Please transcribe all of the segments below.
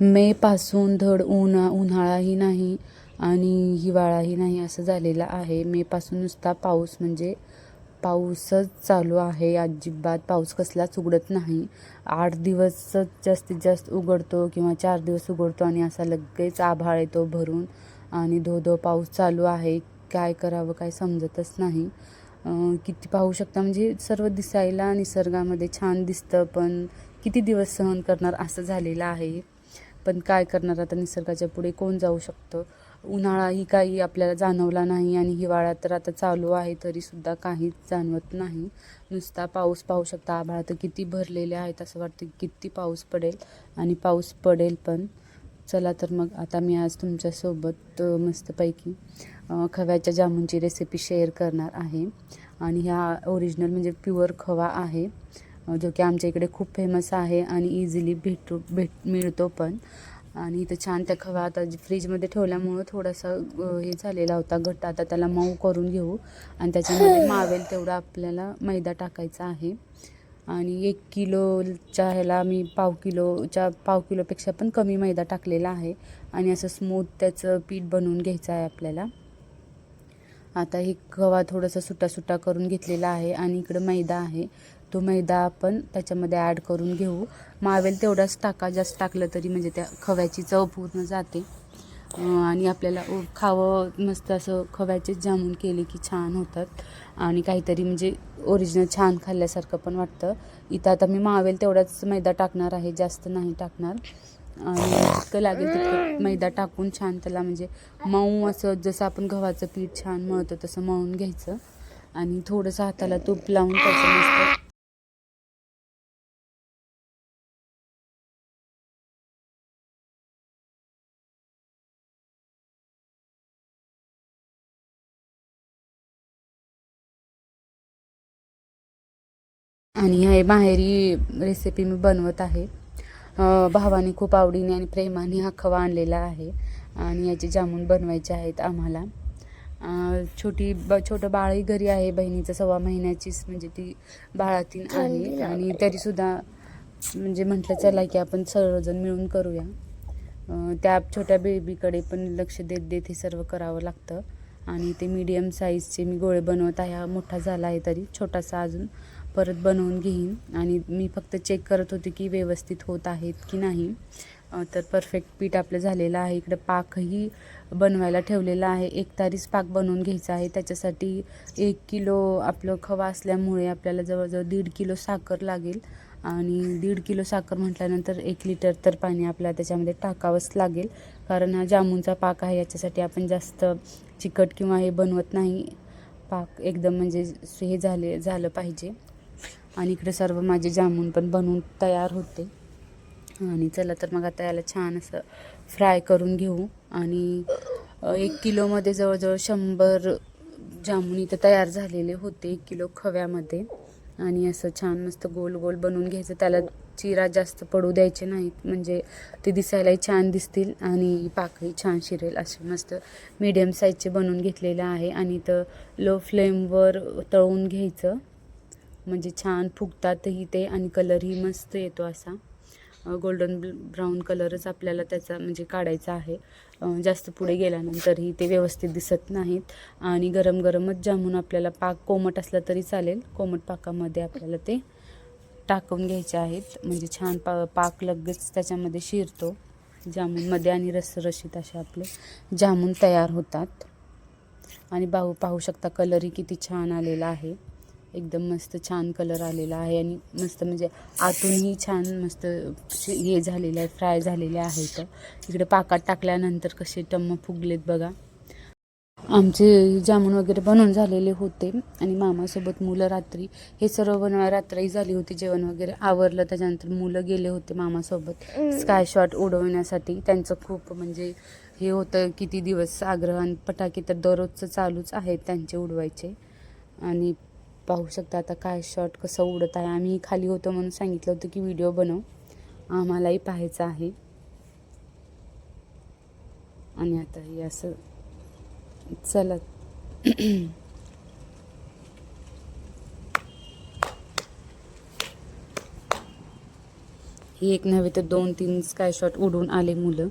मेपासून धड उन्हा उन्हाळाही नाही आणि हिवाळाही नाही असं झालेलं आहे. मेपासून नुसता पाऊस म्हणजे पाऊसच चालू आहे. अजिबात पाऊस कसलाच उघडत नाही. आठ दिवसच जास्तीत जास्त उघडतो किंवा चार दिवस उघडतो आणि असा लगेच आभाळ येतो भरून आणि धो धो पाऊस चालू आहे. काय करावं काय समजतच नाही. किती पाहू शकता म्हणजे सर्व दिसायला निसर्गामध्ये छान दिसतं पण किती दिवस सहन करणार असं झालेलं आहे. पण काय करणार आता निसर्गाच्या पुढे कोण जाऊ शकतं? उन्हाळाही काही आपल्याला जाणवला नाही आणि हिवाळा तर आता चालू आहे तरीसुद्धा काहीच जाणवत नाही. नुसता पाऊस पाहू शकता आभाळ तर किती भरलेले आहेत असं वाटतं किती पाऊस पडेल आणि पाऊस पडेल पण. चला तर मग आता मी आज तुमच्यासोबत मस्तपैकी खव्याच्या जामुनची रेसिपी शेअर करणार आहे. आणि ह्या ओरिजिनल म्हणजे प्युअर खवा आहे. जो की आमच्या इकडे खूप फेमस आहे आणि इझिली भेटू भेट मिळतो पण. आणि इथं छान त्या खवा आता फ्रीजमध्ये ठेवल्यामुळं थोडासा हे झालेला होता घट्ट. आता त्याला मऊ करून घेऊ. आणि त्याच्यामध्ये मावेल तेवढा आपल्याला मैदा टाकायचा आहे. आणि एक किलोच्या ह्याला मी पाव किलोच्या पाव किलोपेक्षा पण कमी मैदा टाकलेला आहे. आणि असं स्मूथ त्याचं पीठ बनवून घ्यायचं आहे आपल्याला. आता हे गव्हा थोडासा सुट्टा सुट्टा करून घेतलेला आहे आणि इकडं मैदा आहे. तो मैदा आपण त्याच्यामध्ये ॲड करून घेऊ. मावेल तेवढाच टाका जास्त टाकलं तरी म्हणजे त्या खव्याची चव पूर्ण जाते. आणि आपल्याला खावं मस्त असं खव्याचेच जामून केले की छान होतात. आणि काहीतरी म्हणजे ओरिजिनल छान खाल्ल्यासारखं पण वाटतं. इथं आता मी मावेल तेवढाच मैदा टाकणार आहे जास्त नाही टाकणार. आणि जितकं लागेल तितकं मैदा टाकून छान त्याला म्हणजे मऊ असं जसं आपण गव्हाचं पीठ छान मळतो तसं मळून घ्यायचं. आणि थोडंसं हाताला तूप लावून त्याचं मस्त आणि ह्या माहेरी रेसिपी मी बनवत आहे. भावाने खूप आवडीने आणि प्रेमाने हा खवा आणलेला आहे आणि याचे जामून बनवायचे आहेत आम्हाला. छोटी ब छोटं बाळही घरी आहे बहिणीचं सव्वा महिन्याचीच म्हणजे ती बाळातीन आहे आणि तरीसुद्धा म्हणजे म्हटलं चला की आपण सर्वजण मिळून करूया. त्या छोट्या बेबीकडे पण लक्ष देत देत हे सर्व करावं लागतं. आणि ते मीडियम साईजचे मी गोळे बनवत आहे. हा मोठा झाला आहे तरी छोटासा अजून परत बनवून घेईन. आणि मी फक्त चेक करत होते की व्यवस्थित होत आहेत की नाही. तर परफेक्ट पीठ आपलं झालेलं आहे. इकडं पाकही बनवायला ठेवलेला आहे. एक तारीच पाक बनवून घ्यायचा आहे. त्याच्यासाठी एक किलो आपलं खवा असल्यामुळे आपल्याला जवळजवळ दीड किलो साखर लागेल. आणि दीड किलो साखर म्हटल्यानंतर एक लिटर तर पाणी आपल्याला त्याच्यामध्ये टाकावंच लागेल. कारण हा जामुनचा पाक आहे. याच्यासाठी आपण जास्त चिकट किंवा हे बनवत नाही. पाक एकदम म्हणजे हे झाले झालं पाहिजे. आणि इकडे सर्व माझे जामून पण बनवून तयार होते. आणि चला तर मग आता याला छान असं फ्राय करून घेऊ. आणि एक किलोमध्ये जवळजवळ शंभर जामून इथं तयार झालेले होते एक किलो खव्यामध्ये. आणि असं छान मस्त गोल गोल बनवून घ्यायचं. त्याला चिरा जास्त पडू द्यायचे नाहीत म्हणजे ते दिसायलाही छान दिसतील. आणि पाकही छान शिरेल असे मस्त मीडियम साईजचे बनवून घेतलेलं आहे. आणि तर लो फ्लेमवर तळून घ्यायचं. म्हणजे छान फुगतातही ते आणि कलरही मस्त येतो असा. गोल्डन ब्राऊन कलरच आपल्याला त्याचा म्हणजे काढायचा आहे. जास्त पुढे गेल्यानंतरही ते व्यवस्थित दिसत नाहीत. आणि गरम गरमच जामून आपल्याला पाक कोमट असला तरी चालेल. कोमट पाकामध्ये आपल्याला ते टाकून घ्यायचे आहेत. म्हणजे छान पा पाक लगेच त्याच्यामध्ये शिरतो. जामूनमध्ये आणि रसरशीत असे आपले जामून तयार होतात. आणि भाऊ पाहू शकता कलरही किती छान आलेला आहे. एकदम मस्त छान कलर आलेला आहे आणि मस्त म्हणजे आतूनही छान मस्त हे झालेलं आहे फ्राय झालेले आहेत इकडे पाकात टाकल्यानंतर कसे टम्म फुगलेत बघा. आमचे जामून वगैरे बनवून झालेले होते आणि मामासोबत मुलं रात्री हे सर्व बनवा रात्रही झाली होती जेवण वगैरे. आवरलं त्याच्यानंतर मुलं गेले होते मामासोबत. Sky shot उडवण्यासाठी. त्यांचं खूप म्हणजे हे होतं किती दिवस आग्रह आणि पटाके तर दररोजचं चालूच आहेत त्यांचे उडवायचे. आणि पाहू शकता आता काय शॉट कसं उडत आहे. आम्ही खाली होतो म्हणून सांगितलं होतं की व्हिडिओ बनव. आम्हालाही पाहायचं आहे. आणि आता हे असं चला. ही एक नव्हे तर दोन तीन स्काय शॉट उडून आले मुलं.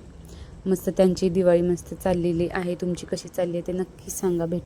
मस्त त्यांची दिवाळी मस्त चाललेली आहे. तुमची कशी चालली आहे ते नक्की सांगा. भेट